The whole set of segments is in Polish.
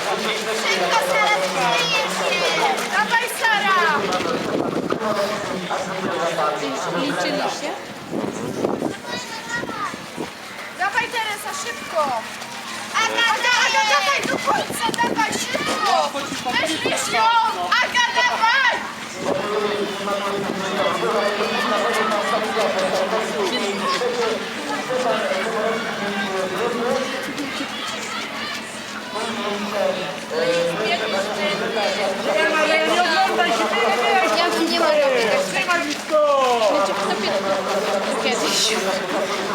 Szybko, Sara, wstajecie! Dawaj, Sara! Liczyliście? Dawaj, Teresa, szybko! Aga, Aga, Aga, dawaj do końca, dawaj, szybko! Weźmiesz ją! Aga, dawaj!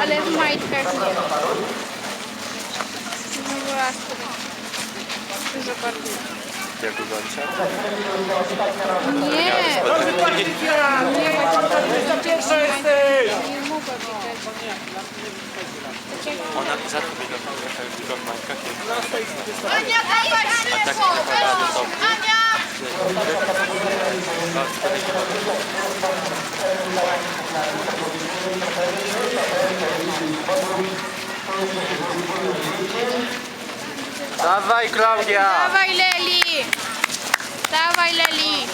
Ale w majtkach nie. No właśnie. Dużo bardziej. Jak ugończę? Nie, Dobrze, Patrycja! Nie, Patrycja pierwsza jesteś! nie mogła Ona rzadko biega w tylko w majtkach. jest- Ania, dawaj, szybko! Weź, Ania! Dawaj Klaudia! Dawaj Leli! Dawaj Leli!